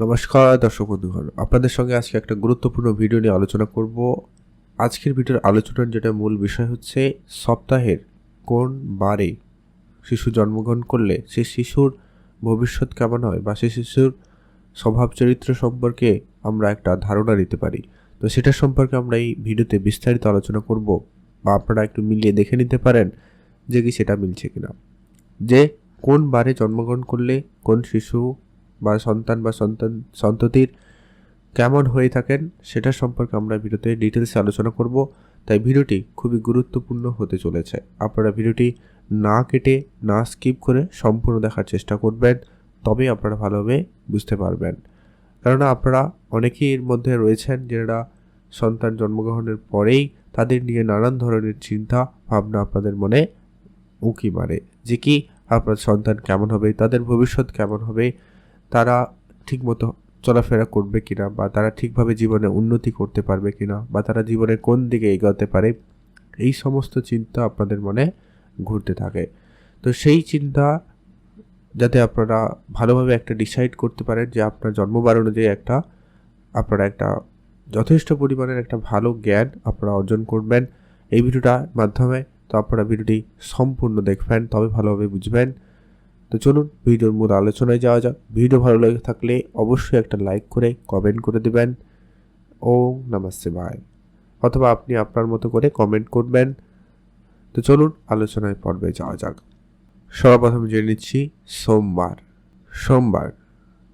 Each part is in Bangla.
নমস্কার, দর্শক বন্ধুগণ আপনাদের সঙ্গে আজকে একটা গুরুত্বপূর্ণ ভিডিও নিয়ে আলোচনা করব। আজকের ভিডিওর আলোচনার যেটা মূল বিষয় হচ্ছে, সপ্তাহের কোন বারে শিশু জন্মগ্রহণ করলে সেই শিশুর ভবিষ্যৎ কেমন হয় বা সেই শিশুর স্বভাব চরিত্র সম্পর্কে আমরা একটা ধারণা নিতে পারি। তো সেটা সম্পর্কে আমরা এই ভিডিওতে বিস্তারিত আলোচনা করব বা আপনারা একটু মিলিয়ে দেখে নিতে পারেন যে কি সেটা মিলছে কিনা। যে কোন বারে জন্মগ্রহণ করলে কোন শিশু বা সন্তান বা সন্তান, সন্ততির কেমন হয়ে থাকেন সেটা সম্পর্কে আমরা ভিডিওতে ডিটেলসে আলোচনা করব। তাই ভিডিওটি খুবই গুরুত্বপূর্ণ হতে চলেছে। আপনারা ভিডিওটি না কেটে, না স্কিপ করে সম্পূর্ণ দেখার চেষ্টা করবেন, তবেই আপনারা ভালোভাবে বুঝতে পারবেন। কেননা আপনারা অনেকেই এর মধ্যে রয়েছেন যারা সন্তান জন্মগ্রহণের পরেই তাদের নিয়ে নানান ধরনের চিন্তা, ভাবনা আপনাদের মনে উঁকি মারে। যে কি, আপনার সন্তান কেমন হবে, তাদের ভবিষ্যৎ কেমন হবে তারা ঠিকমতো চলাফেরা করবে কিনা বা তারা ঠিকভাবে জীবনে উন্নতি করতে পারবে কিনা বা তারা জীবনে কোন দিকে এগোতে পারে, এই সমস্ত চিন্তা আপনাদের মনে ঘুরতে থাকে। তো সেই চিন্তা যাতে আপনারা ভালোভাবে একটা ডিসাইড করতে পারেন যে আপনার জন্মবার অনুযায়ী একটা, আপনারা একটা যথেষ্ট পরিমাণের একটা ভালো জ্ঞান আপনারা অর্জন করবেন। এই ভিডিওটার মাধ্যমে তো আপনারা ভিডিওটি সম্পূর্ণ দেখবেন, তবে ভালোভাবে বুঝবেন। তো চলুন ভিডিওর মূল আলোচনায় যাওয়া যাক। ভিডিও ভালো লেগে থাকলে অবশ্যই একটা লাইক করে কমেন্ট করে দেবেন। ও নমস্তে ভাই অথবা আপনি আপনার মতো করে কমেন্ট করবেন। তো চলুন আলোচনায় পর্বে যাওয়া যাক। সর্বপ্রথম জেনে নিচ্ছি, সোমবার। সোমবার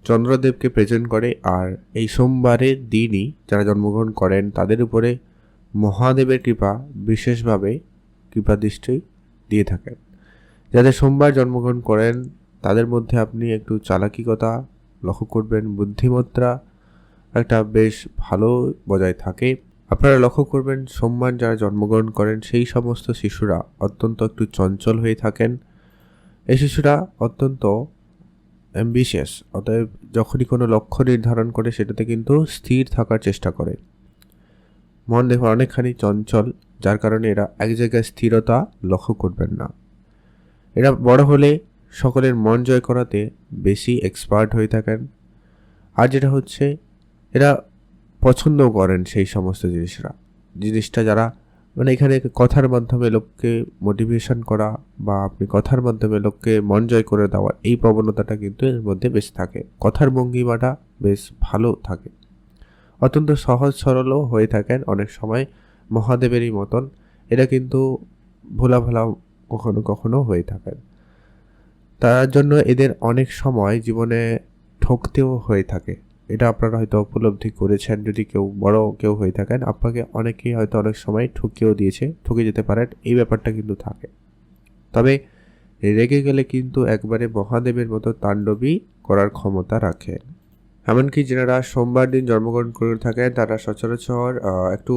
চন্দ্রদেবকে প্রেজেন্ট করে আর এই সোমবারের দিনই যারা জন্মগ্রহণ করেন তাদের উপরে মহাদেবের কৃপা বিশেষভাবে কৃপা দৃষ্টি দিয়ে থাকেন। যাদের সোমবার জন্মগ্রহণ করেন, তাদের মধ্যে আপনি একটু চালাকিকতা লক্ষ্য করবেন, বুদ্ধিমত্তা একটা বেশ ভালো বজায় থাকে। আপনারা লক্ষ্য করবেন, সোমবার যারা জন্মগ্রহণ করেন, সেই সমস্ত শিশুরা অত্যন্ত একটু চঞ্চল হয়ে থাকেন। এই শিশুরা অত্যন্ত অ্যাম্বিশিয়াস অতএব যখনই কোনো লক্ষ্য নির্ধারণ করে, সেটাতে কিন্তু স্থির থাকার চেষ্টা করে। মন দেখো অনেকখানি চঞ্চল, যার কারণে এরা এক জায়গায় স্থিরতা লক্ষ্য করবেন না। এরা বড় হলে সকলের মন জয় করাতে বেশি এক্সপার্ট হয়ে থাকেন। আর যেটা হচ্ছে, এরা পছন্দ করেন সেই সমস্ত জিনিসরা। জিনিসটা যারা মানে এখানে কথার মাধ্যমে লোককে মোটিভেশন করা বা আপনি কথার মাধ্যমে লোককে মন জয় করে দেওয়া, এই প্রবণতাটা কিন্তু এর মধ্যে বেশ থাকে। কথার ভঙ্গিমাটা বেশ ভালো থাকে। অত্যন্ত সহজ সরলও হয়ে থাকেন অনেক সময় মহাদেবেরই মতন। এরা কিন্তু ভোলা ভোলা কখনো কখনো হয়ে থাকেন তার জন্য এদের অনেক সময় জীবনে ঠকতেও হয়ে থাকে। এটা আপনারা হয়তো উপলব্ধি করেছেন, যদি কেউ বড় কেউ হয়ে থাকেন, আপনাকে অনেকেই হয়তো অনেক সময় ঠকিয়েও দিয়েছে, ঠকে যেতে পারেন, এই ব্যাপারটা কিন্তু থাকে। তবে রেগে গেলে কিন্তু একবারে মহাদেবের মতো তাণ্ডবী করার ক্ষমতা রাখেন। এমনকি যারা সোমবার দিন জন্মগ্রহণ করে থাকেন, তারা সচরাচর একটু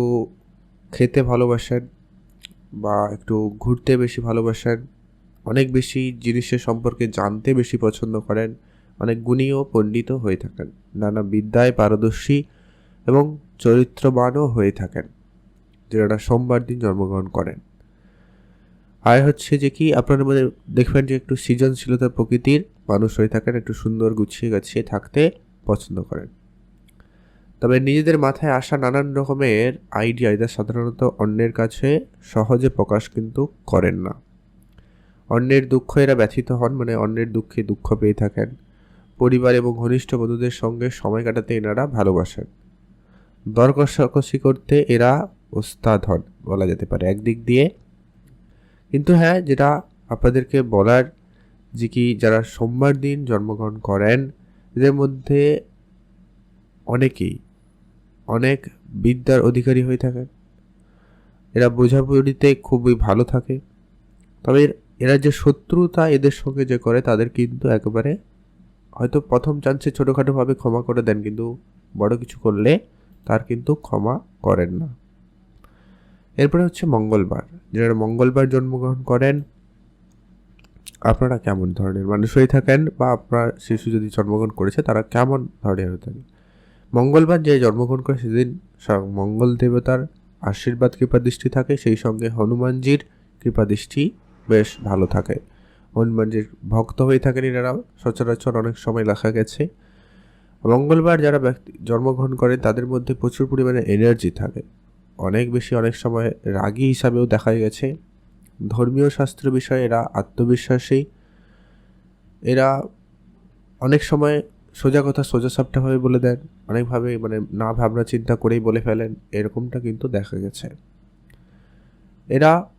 খেতে ভালোবাসেন বা একটু ঘুরতে বেশি ভালোবাসেন, অনেক বেশি জিনিসের সম্পর্কে জানতে বেশি পছন্দ করেন, অনেক গুণী ও পণ্ডিতও হয়ে থাকেন, নানা বিদ্যায় পারদর্শী এবং চরিত্রবানও হয়ে থাকেন যারা সোমবার দিন জন্মগ্রহণ করেন। আয় হচ্ছে যে কি, আপনার মধ্যে দেখবেন যে একটু সৃজনশীলতার প্রকৃতির মানুষ হয়ে থাকেন, একটু সুন্দর গুছিয়ে গাছিয়ে থাকতে পছন্দ করেন। তবে নিজেদের মাথায় আসা নানান রকমের আইডিয়া এদের সাধারণত অন্যের কাছে সহজে প্রকাশ কিন্তু করেন না। অন্যের দুঃখ এরা ব্যথিত হন মানে অন্যের দুঃখে দুঃখ পেয়ে থাকেন। পরিবার এবং ঘনিষ্ঠ বন্ধুদের সঙ্গে সময় কাটাতে এনারা ভালোবাসেন। দর কষাকষি করতে এরা ওস্তাদ হন, বলা যেতে পারে, একদিক দিয়ে। কিন্তু হ্যাঁ যেটা আপনাদেরকে বলার যে কি, যারা সোমবার দিন জন্মগ্রহণ করেন, এদের মধ্যে অনেকেই অনেক বিদ্যার অধিকারী হয়ে থাকেন। এরা বোঝাবুঝিতে খুবই ভালো থাকে। তবে এরা যে শত্রুতা এদের সঙ্গে যে করে তাদের কিন্তু একেবারে হয়তো প্রথম চান্সে ছোটোখাটোভাবে ক্ষমা করে দেন, কিন্তু বড় কিছু করলে তার কিন্তু ক্ষমা করেন না। এরপরে হচ্ছে মঙ্গলবার। যারা মঙ্গলবার জন্মগ্রহণ করেন, আপনারা কেমন ধরনের মানুষ হয়ে থাকেন বা আপনার শিশু যদি জন্মগ্রহণ করেছে, তারা কেমন ধরনের হয়ে থাকেন? মঙ্গলবার যে জন্মগ্রহণ করে সেদিন মঙ্গল দেবতার আশীর্বাদ কৃপাদৃষ্টি থাকে, সেই সঙ্গে হনুমানজির কৃপাদৃষ্টি বেশ ভালো থাকে। হনুমানজির ভক্ত হয়ে থাকেন এনারা সচরাচর অনেক সময় লেখা গেছে। মঙ্গলবার যারা ব্যক্তি জন্মগ্রহণ করে তাদের মধ্যে প্রচুর পরিমাণে এনার্জি থাকে। অনেক বেশি, অনেক সময় রাগী হিসাবেও দেখা গেছে। ধর্মীয় শাস্ত্র বিষয়ে এরা আত্মবিশ্বাসী। এরা অনেক সময় সোজা কথা, সোজা সাপটাভাবে বলে দেন। অনেকভাবে মানে না ভাবনা চিন্তা করেই বলে ফেলেন। এরকমটা কিন্তু দেখা গেছে। এরা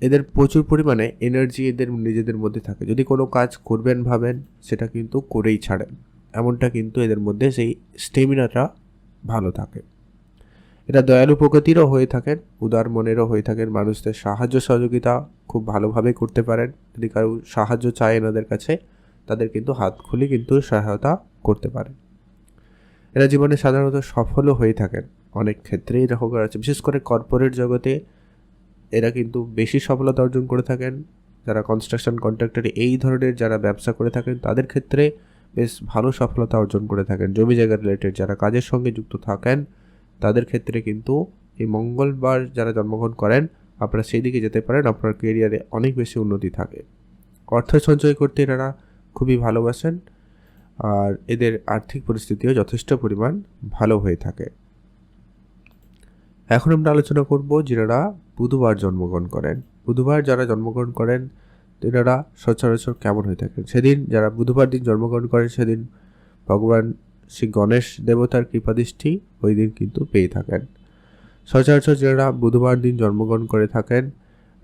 এদের প্রচুর পরিমাণে এনার্জি এদের নিজেদের মধ্যে থাকে। যদি কোনো কাজ করবেন, ভাবেন, সেটা কিন্তু করেই ছাড়েন। এমনটা কিন্তু এদের মধ্যে সেই স্টেমিনাটা ভালো থাকে। এরা দয়ালু প্রকৃতিরও হয়ে থাকেন, উদার মনেরও হয়ে থাকেন। মানুষদের সাহায্য সহযোগিতা খুব ভালোভাবে করতে পারেন। যদি কারও সাহায্য চায় এনাদের কাছে তাদের কিন্তু হাত খুলে কিন্তু সহায়তা করতে পারে। এরা জীবনে সাধারণত সফলও হয়ে থাকেন। অনেক ক্ষেত্রেই এরকম আছে। বিশেষ করে কর্পোরেট জগতে এরা কিন্তু বেশি সফলতা অর্জন করে থাকেন। যারা কনস্ট্রাকশন কন্ট্রাক্টর এই ধরনের যারা ব্যবসা করে থাকেন, তাদের ক্ষেত্রে বেশ ভালো সফলতা অর্জন করে থাকেন। জমি জায়গা রিলেটেড যারা কাজের সঙ্গে যুক্ত থাকেন, তাদের ক্ষেত্রে কিন্তু এই মঙ্গলবার যারা জন্মগ্রহণ করেন, আপনারা সেই দিকে যেতে পারেন। আপনার কেরিয়ারে অনেক বেশি উন্নতি থাকে। অর্থ সঞ্চয় করতে এনারা খুবই ভালোবাসেন আর এদের আর্থিক পরিস্থিতিও যথেষ্ট পরিমাণ ভালো হয়ে থাকে। এখন আমরা আলোচনা করব যারা বুধবার জন্মগ্রহণ করেন। বুধবার যারা জন্মগ্রহণ করেন, তেনারা সচরাচর কেমন হয়ে থাকেন? সেদিন যারা বুধবার দিন জন্মগ্রহণ করেন, সেদিন ভগবান শ্রী গণেশ দেবতার কৃপাদৃষ্টি ওই দিন কিন্তু পেয়ে থাকেন। সচরাচর যারা বুধবার দিন জন্মগ্রহণ করে থাকেন,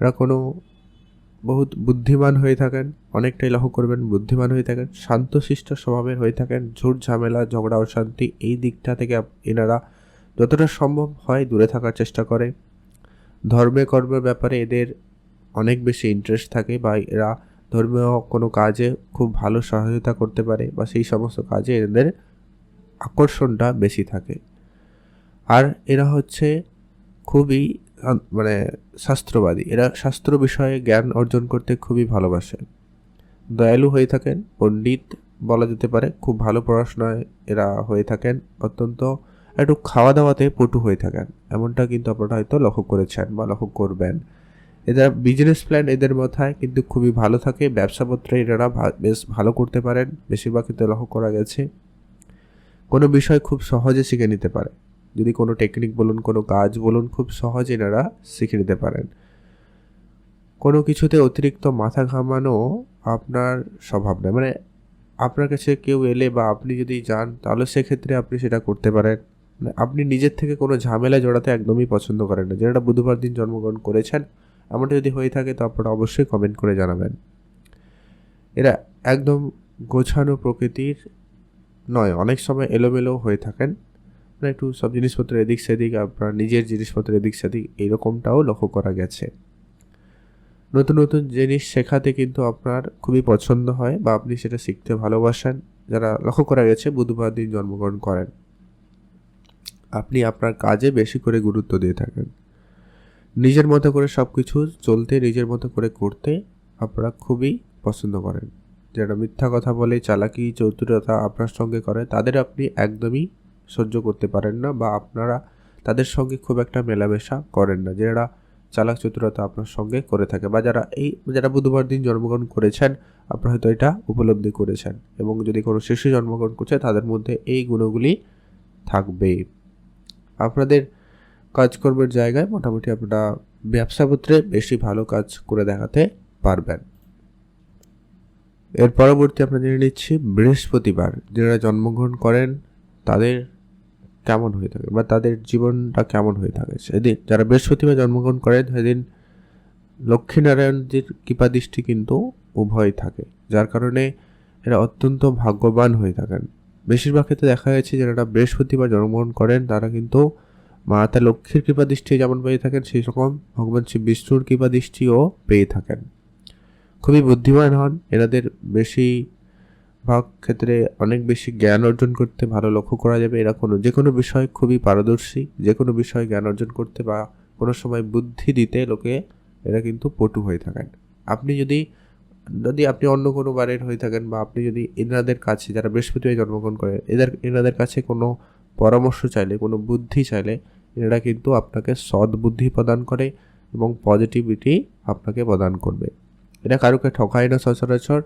এরা কোনো বহুত বুদ্ধিমান হয়ে থাকেন, অনেকটাই লক্ষ্য করবেন, বুদ্ধিমান হয়ে থাকেন, শান্তশিষ্ট স্বভাবের হয়ে থাকেন, ঝুট ঝামেলা, ঝগড়া, অশান্তি, এই দিকটা থেকে এনারা যতটা সম্ভব হয় দূরে থাকার চেষ্টা করে। ধর্মে কর্মের ব্যাপারে এদের অনেক বেশি ইন্টারেস্ট থাকে বা এরা ধর্মীয় কোনো কাজে খুব ভালো সহায়তা করতে পারে বা সেই সমস্ত কাজে এদের আকর্ষণটা বেশি থাকে। আর এরা হচ্ছে খুবই মানে শাস্ত্রবাদী। এরা শাস্ত্র বিষয়ে জ্ঞান অর্জন করতে খুবই ভালোবাসে দয়ালু হয়ে থাকেন, পণ্ডিত বলা যেতে পারে। খুব ভালো পড়াশোনায় এরা হয়ে থাকেন, অত্যন্ত একটু খাওয়া দাওয়াতে পটু হয়ে থাকেন। এমনটা কিন্তু আপনারা হয়তো লক্ষ্য করেছেন বা লক্ষ্য করবেন। এদের বিজনেস প্ল্যান এদের মাথায় কিন্তু খুবই ভালো থাকে। ব্যবসাপত্রে এরা বেশ ভালো করতে পারেন। বেশিরভাগ ক্ষেত্রে লক্ষ্য করা গেছে। কোনো বিষয় খুব সহজে শিখে নিতে পারে। যদি কোনো টেকনিক বলুন, কোনো কাজ বলুন, খুব সহজে এনারা শিখে নিতে পারেন। কোনো কিছুতে অতিরিক্ত মাথা ঘামানো আপনার স্বভাব নয়। মানে আপনার কাছে কেউ এলে বা আপনি যদি যান, তাহলে সেক্ষেত্রে আপনি সেটা করতে পারেন। মানে আপনি নিজের থেকে কোনো ঝামেলা জড়াতে একদমই পছন্দ করেন না। যেটা বুধবার দিন জন্মগ্রহণ করেছেন, এমনটা যদি হয়ে থাকে, তো আপনারা অবশ্যই কমেন্ট করে জানাবেন। এরা একদম গোছানো প্রকৃতির নয়, অনেক সময় এলোমেলো হয়ে থাকেন। মানে একটু সব জিনিসপত্র এদিক সেদিক, আপনার নিজের জিনিসপত্র এদিক সেদিক এইরকমটাও লক্ষ্য করা গেছে। নতুন নতুন জিনিস শেখাতে কিন্তু আপনার খুবই পছন্দ হয় বা আপনি সেটা শিখতে ভালোবাসেন। যারা লক্ষ্য করা গেছে, বুধবার দিন জন্মগ্রহণ করেন। আপনি আপনার কাজে বেশি করে গুরুত্ব দিয়ে থাকেন। নিজের মতো করে সব কিছু চলতে, নিজের মতো করে করতে আপনারা খুবই পছন্দ করেন। যারা মিথ্যা কথা বলে, চালাকি, চতুরতা আপনার সঙ্গে করে, তাদের আপনি একদমই সহ্য করতে পারেন না বা আপনারা তাদের সঙ্গে খুব একটা মেলামেশা করেন না। যারা চালাক চতুরতা আপনার সঙ্গে করে থাকে বা যারা এই যারা বুধবার দিন জন্মগ্রহণ করেছেন, আপনারা হয়তো এটা উপলব্ধি করেছেন এবং যদি কোনো শিশু জন্মগ্রহণ করছে, তাদের মধ্যে এই গুণগুলি থাকবে। আপনাদের কাজকর্মের জায়গায় মোটামুটি আপনারা ব্যবসাপত্রে বেশি ভালো কাজ করে দেখাতে পারবেন। এর পরবর্তী আমরা জেনে নিচ্ছি বৃহস্পতিবার। যারা জন্মগ্রহণ করেন, তাদের কেমন হয়ে থাকে বা তাদের জীবনটা কেমন হয়ে থাকে। সেদিন যারা বৃহস্পতিবার জন্মগ্রহণ করেন, সেদিন লক্ষ্মীনারায়ণজির কৃপাদৃষ্টি কিন্তু উভয় থাকে, যার কারণে এরা অত্যন্ত ভাগ্যবান হয়ে থাকেন। বেশিরভাগ ক্ষেত্রে দেখা গেছে যারা বৃহস্পতিবার জন্মগ্রহণ করেন, তারা কিন্তু মাতা লক্ষ্মীর কৃপা দৃষ্টি যেমন পেয়ে থাকেন, সেই রকম ভগবান শ্রী বিষ্ণুর কৃপা দৃষ্টিও পেয়ে থাকেন। খুবই বুদ্ধিমান হন, এনাদের বেশি ভাগ ক্ষেত্রে অনেক বেশি জ্ঞান অর্জন করতে ভালো লক্ষ্য করা যাবে এরা কোনো যে কোনো বিষয় খুবই পারদর্শী, যে কোনো বিষয় জ্ঞান অর্জন করতে বা কোনো সময় বুদ্ধি দিতে লোকে এরা কিন্তু পটু হয়ে থাকেন। আপনি যদি যদি আপনি অন্য কোনো বারের হয়ে থাকেন বা আপনি যদি এনাদের কাছে যারা বৃহস্পতিবার জন্মগ্রহণ করেন, এদের এনাদের কাছে কোনো পরামর্শ চাইলে, কোনো বুদ্ধি চাইলে, এরা কিন্তু আপনাকে সৎ বুদ্ধি প্রদান করে এবং পজিটিভিটি আপনাকে প্রদান করবে। এটা কারোকে ঠকায় না সচরাচর।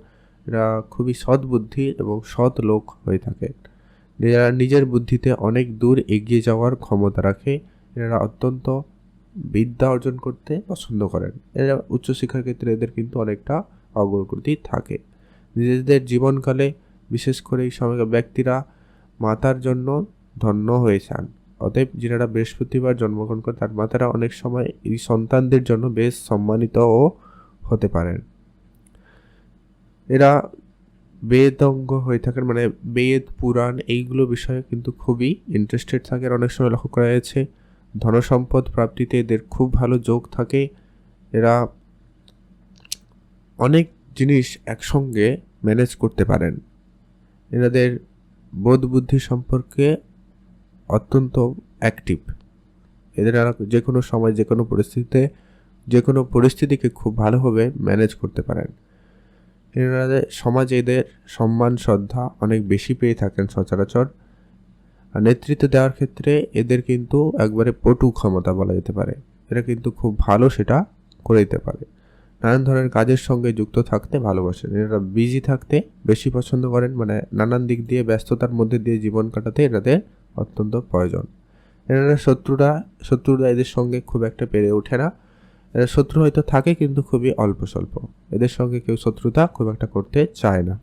এরা খুবই সৎ বুদ্ধি এবং সৎ লোক হয়ে থাকে। এরা নিজের বুদ্ধিতে অনেক দূর এগিয়ে যাওয়ার ক্ষমতা রাখে, এরা অত্যন্ত বিদ্যা অর্জন করতে পছন্দ করেন। এরা উচ্চশিক্ষার ক্ষেত্রে এদের কিন্তু অনেকটা অগ্রগতি থাকে। নিজেদের জীবনকালে বিশেষ করে এই সময়কার ব্যক্তিরা মাতার জন্য ধন্য হয়ে যান। অতএব যারা বৃহস্পতিবার জন্মগ্রহণ করে, তার মাতারা অনেক সময় এই সন্তানদের জন্য বেশ সম্মানিতও হতে পারেন। এরা বেদঙ্গ হয়ে থাকেন মানে বেদ, পুরাণ এইগুলো বিষয়ে কিন্তু খুবই ইন্টারেস্টেড থাকে। আর অনেক সময় লক্ষ্য করা যাচ্ছে, ধনসম্পদ প্রাপ্তিতে এদের খুব ভালো যোগ থাকে। এরা অনেক জিনিস একসঙ্গে ম্যানেজ করতে পারেন। এনাদের বোধ বুদ্ধি সম্পর্কে অত্যন্ত অ্যাক্টিভ এদের যে কোনো সময় যে কোনো পরিস্থিতিতে যে কোনো পরিস্থিতিকে খুব ভালোভাবে ম্যানেজ করতে পারেন। এনাদের সমাজে এদের সম্মান, শ্রদ্ধা অনেক বেশি পেয়ে থাকেন সচরাচর। আর নেতৃত্ব দেওয়ার ক্ষেত্রে এদের কিন্তু একবারে পটু ক্ষমতা বলা যেতে পারে। এরা কিন্তু খুব ভালো সেটা করে দিতে পারে। নানান ধরনের কাজের সঙ্গে যুক্ত থাকতে ভালোবাসেন। এরা বিজি থাকতে বেশি পছন্দ করেন মানে নানান দিক দিয়ে ব্যস্ততার মধ্যে দিয়ে জীবন কাটাতে এনাদের অত্যন্ত প্রয়োজন। এনারা শত্রুরা শত্রুরা এদের সঙ্গে খুব একটা পেরে ওঠে না। এরা শত্রু হয়তো থাকে কিন্তু খুবই অল্প স্বল্প। এদের সঙ্গে কেউ শত্রুতা খুব একটা করতে চায় না।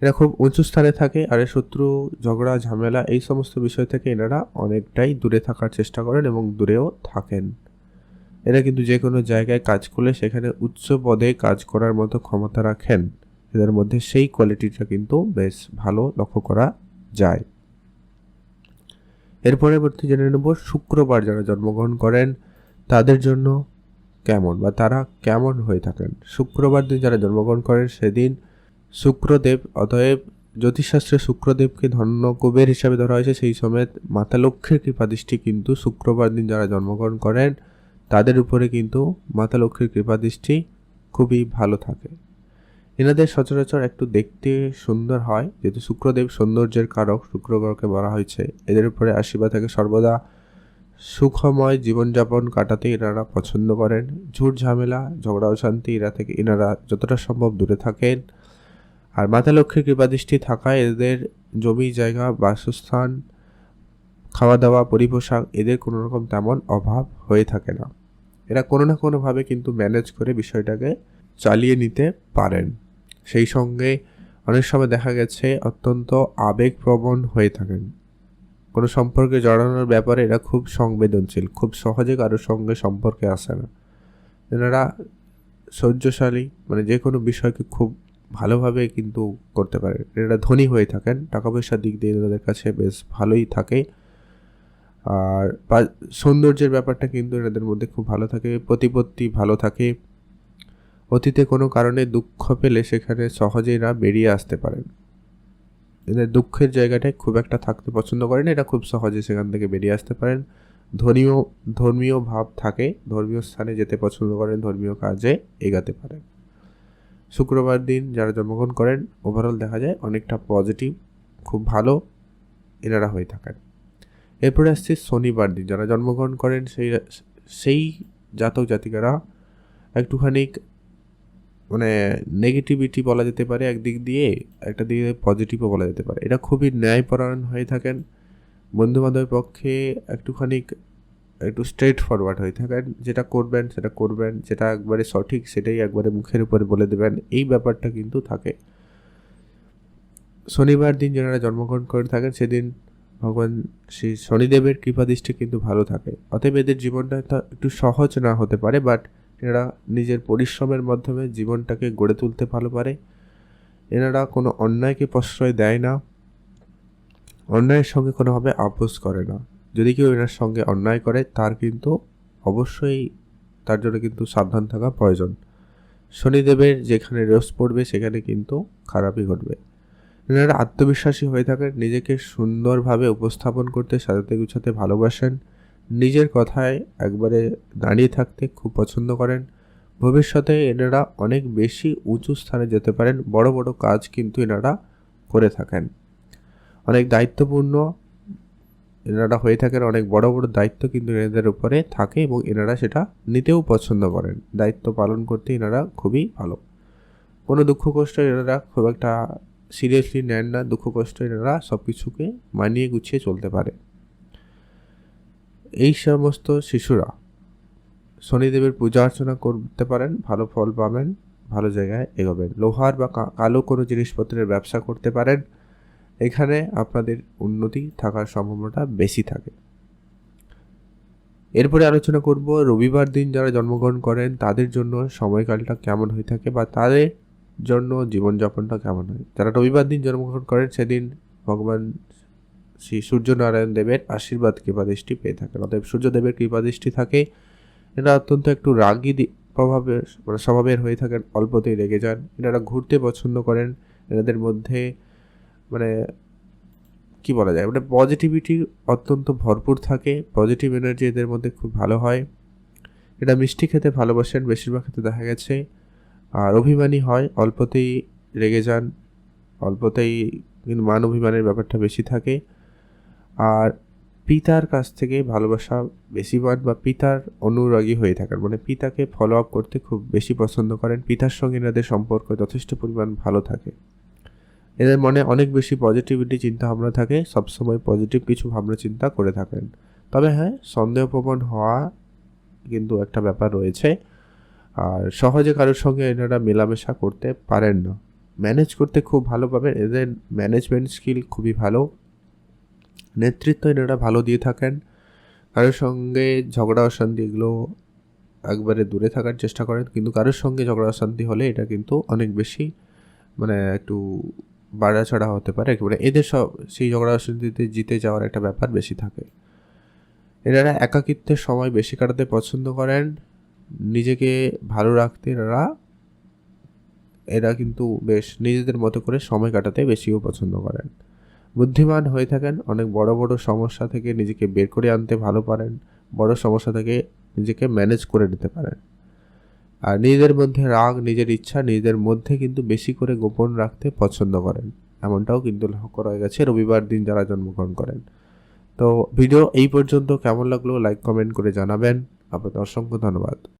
এরা খুব উঁচু স্থানে থাকে, আর শত্রু, ঝগড়া, ঝামেলা এই সমস্ত বিষয় থেকে এনারা অনেকটাই দূরে থাকার চেষ্টা করেন এবং দূরেও থাকেন। এরা কিন্তু যে কোনো জায়গায় কাজ করলে সেখানে উচ্চ পদে কাজ করার মতো ক্ষমতা রাখেন। এদের মধ্যে সেই কোয়ালিটিটা কিন্তু বেশ ভালো লক্ষ্য করা যায়। এর পরবর্তী জেনে নেব, শুক্রবার যারা জন্মগ্রহণ করেন তাদের জন্য কেমন বা তারা কেমন হয়ে থাকেন? শুক্রবার দিন যারা জন্মগ্রহণ করেন সেদিন শুক্রদেব, অতএব জ্যোতিষশাস্ত্রে শুক্রদেবকে ধন্য কুবের হিসাবে ধরা হয়েছে। সেই সময় মাতা লক্ষ্মীর কৃপাদৃষ্টি কিন্তু শুক্রবার দিন যারা জন্মগ্রহণ করেন, তাদের উপরে কিন্তু মাতা লক্ষ্মীর কৃপাদৃষ্টি খুবই ভালো থাকে। এনাদের সচরাচর একটু দেখতে সুন্দর হয়, যেহেতু শুক্রদেব সৌন্দর্যের কারক, শুক্রগ্রহকে বলা হয়েছে। এদের উপরে আশীর্বাদ থাকে সর্বদা। সুখময় জীবনযাপন কাটাতে এনারা পছন্দ করেন। ঝুট ঝামেলা, ঝগড়া অশান্তি এরা থেকে এনারা যতটা সম্ভব দূরে থাকেন। আর মাতা লক্ষ্মীর কৃপাদৃষ্টি থাকায় এদের জমি, জায়গা, বাসস্থান খাওয়া দাওয়া পরিপোষাক এদের কোনো রকম তেমন অভাব হয়ে থাকে না। এরা কোনো না কোনোভাবে কিন্তু ম্যানেজ করে বিষয়টাকে চালিয়ে নিতে পারেন। সেই সঙ্গে অনেক সময় দেখা গেছে, অত্যন্ত আবেগপ্রবণ হয়ে থাকেন। কোনো সম্পর্কে জড়ানোর ব্যাপারে এরা খুব সংবেদনশীল, খুব সহজে কারোর সঙ্গে সম্পর্কে আসে না। এনারা সহ্যশালী মানে যে কোনো বিষয়কে খুব ভালোভাবে কিন্তু করতে পারে। এরা ধনী হয়ে থাকেন টাকা পয়সার দিক দিয়ে এনাদের কাছে বেশ ভালোই থাকে। আর সৌন্দর্যের ব্যাপারটা কিন্তু এনাদের মধ্যে খুব ভালো থাকে, প্রতিপত্তি ভালো থাকে। অতীতে কোনো কারণে দুঃখ পেলে সেখানে সহজেই না বেরিয়ে আসতে পারেন। এদের দুঃখের জায়গাটায় খুব একটা থাকতে পছন্দ করেন। এটা খুব সহজে সেখান থেকে বেরিয়ে আসতে পারেন। ধর্মীয় ধর্মীয় ভাব থাকে, ধর্মীয় স্থানে যেতে পছন্দ করেন, ধর্মীয় কাজে এগাতে পারেন। শুক্রবার দিন যারা জন্মগ্রহণ করেন ওভারঅল দেখা যায় অনেকটা পজিটিভ খুব ভালো এনারা হয়ে থাকেন। এরপরে আসছে শনিবার দিন। যারা জন্মগ্রহণ করেন, সেই সেই জাতক জাতিকারা একটুখানি মানে নেগেটিভিটি বলা যেতে পারে একদিক দিয়ে, একটা দিকে পজিটিভও বলা যেতে পারে। এটা খুবই ন্যায়পরায়ণ হয়ে থাকেন। বন্ধুবান্ধবের পক্ষে একটুখানি একটু স্ট্রেট ফরওয়ার্ড হয়ে থাকেন। যেটা করবেন, সেটা করবেন, যেটা একবারে সঠিক সেটাই একবারে মুখের উপরে বলে দেবেন। এই ব্যাপারটা কিন্তু থাকে। শনিবার দিন যারা জন্মগ্রহণ করে থাকেন, সেদিন ভগবান শ্রী শনিদেবের কৃপাদৃষ্টি কিন্তু ভালো থাকে। অতএব এদের জীবনটা একটু সহজ না হতে পারে বাট এরা নিজের পরিশ্রমের মাধ্যমে জীবনটাকে গড়ে তুলতে ভালো পারে। এনারা কোনো অন্যায়কে প্রশ্রয় দেয় না। অন্যায়ের সঙ্গে কোনোভাবে আপোষ করে না। যদি কেউ এনার সঙ্গে অন্যায় করে, তার কিন্তু অবশ্যই, তার জন্য কিন্তু সাবধান থাকা প্রয়োজন। শনিদেবের যেখানে রোজ পড়বে, সেখানে কিন্তু খারাপই ঘটবে। এনারা আত্মবিশ্বাসী হয়ে থাকেন, নিজেকে সুন্দরভাবে উপস্থাপন করতে, সাজাতে, গুছাতে ভালোবাসেন। নিজের কথায় একবারে দাঁড়িয়ে থাকতে খুব পছন্দ করেন। ভবিষ্যতে এনারা অনেক বেশি উঁচু স্থানে যেতে পারেন, বড় বড় কাজ কিন্তু এনারা করে থাকেন। অনেক দায়িত্বপূর্ণ এনারা হয়ে থাকেন, অনেক বড় বড় দায়িত্ব কিন্তু এনাদের উপরে থাকে এবং এনারা সেটা নিতেও পছন্দ করেন। দায়িত্ব পালন করতে এনারা খুবই ভালো। কোনো দুঃখ কষ্ট এনারা খুব একটা সিরিয়াসলি নেন না, দুঃখ কষ্ট এনারা সব কিছুকে মানিয়ে গুছিয়ে চলতে পারে। এই সমস্ত শিশুরা শনিদেবের পূজা অর্চনা করতে পারেন, ভালো ফল পাবেন, ভালো জায়গায় এগোবেন। লোহার বা কালো কোনো জিনিসপত্রের ব্যবসা করতে পারেন, এখানে আপনাদের উন্নতি থাকার সম্ভাবনাটা বেশি থাকে। এরপরে আলোচনা করব, রবিবার দিন যারা জন্মগ্রহণ করেন, তাদের জন্য সময়কালটা কেমন হয়ে থাকে বা তাদের জন্য জীবনযাপনটা কেমন হয়? যারা রবিবার দিন জন্মগ্রহণ করেন, সেদিন ভগবান শ্রী সূর্যনারায়ণ দেবের আশীর্বাদ কৃপাদৃষ্টি পেয়ে থাকেন। অতএব সূর্যদেবের কৃপাদৃষ্টি থাকে। এরা অত্যন্ত একটু রাগী প্রভাবের মানে স্বভাবের হয়ে থাকেন, অল্পতেই রেগে যান। এনারা ঘুরতে পছন্দ করেন। এনাদের মধ্যে মানে কি বলা যায়? মানে পজিটিভিটি অত্যন্ত ভরপুর থাকে। পজিটিভ এনার্জি এদের মধ্যে খুব ভালো হয়। এটা মিষ্টি খেতে ভালোবাসেন, বেশিরভাগ ক্ষেত্রে দেখা গেছে। আর অভিমানী হয়, অল্পতেই রেগে যান। অল্পতেই কিন্তু মান অভিমানের ব্যাপারটা বেশি থাকে। আর পিতার কাছ থেকে ভালোবাসা বেশি পান বা পিতার অনুরাগী হয়ে থাকেন মানে পিতাকে ফলো আপ করতে খুব বেশি পছন্দ করেন। পিতার সঙ্গে এনাদের সম্পর্ক যথেষ্ট পরিমাণ ভালো থাকে। এদের মনে অনেক বেশি পজিটিভিটি চিন্তা ভাবনা থাকে, সবসময় পজিটিভ কিছু ভাবনা চিন্তা করে থাকেন। তবে হ্যাঁ সন্দেহপ্রবণ হওয়া কিন্তু একটা ব্যাপার রয়েছে। আর সহজে কারোর সঙ্গে এনারা মেলামেশা করতে পারেন না। ম্যানেজ করতে খুব ভালো পাবেন। এদের ম্যানেজমেন্ট স্কিল খুবই ভালো। নেতৃত্ব এনারা ভালো দিয়ে থাকেন। কারোর সঙ্গে ঝগড়া, অশান্তি এগুলো একবারে দূরে থাকার চেষ্টা করেন। কিন্তু কারোর সঙ্গে ঝগড়া, অশান্তি হলে এটা কিন্তু অনেক বেশি মানে একটু বাড়াছাড়া হতে পারে। একেবারে এদের সব সেই ঝগড়া, অশান্তিতে জিতে যাওয়ার একটা ব্যাপার বেশি থাকে। এনারা একাকিত্বের সময় বেশি কাটাতে পছন্দ করেন। নিজেকে ভালো রাখতে এনারা, এরা কিন্তু বেশ নিজেদের মতো করে সময় কাটাতে বেশিও পছন্দ করেন। বুদ্ধিমান হয়ে থাকেন, অনেক বড় বড় সমস্যা থেকে নিজেকে বের করে আনতে ভালো পারেন, বড় সমস্যা থেকে নিজেকে ম্যানেজ করে নিতে পারেন। আর নিজেদের মধ্যে রাগ, নিজের ইচ্ছা, নিজেদের মধ্যে কিন্তু বেশি করে গোপন রাখতে পছন্দ করেন। এমনটাও কিন্তু লক্ষ্য রয়ে গেছে রবিবার দিন যারা জন্মগ্রহণ করেন। তো ভিডিও এই পর্যন্ত। কেমন লাগল? লাইক কমেন্ট করে জানাবেন। আপনাদের অসংখ্য ধন্যবাদ।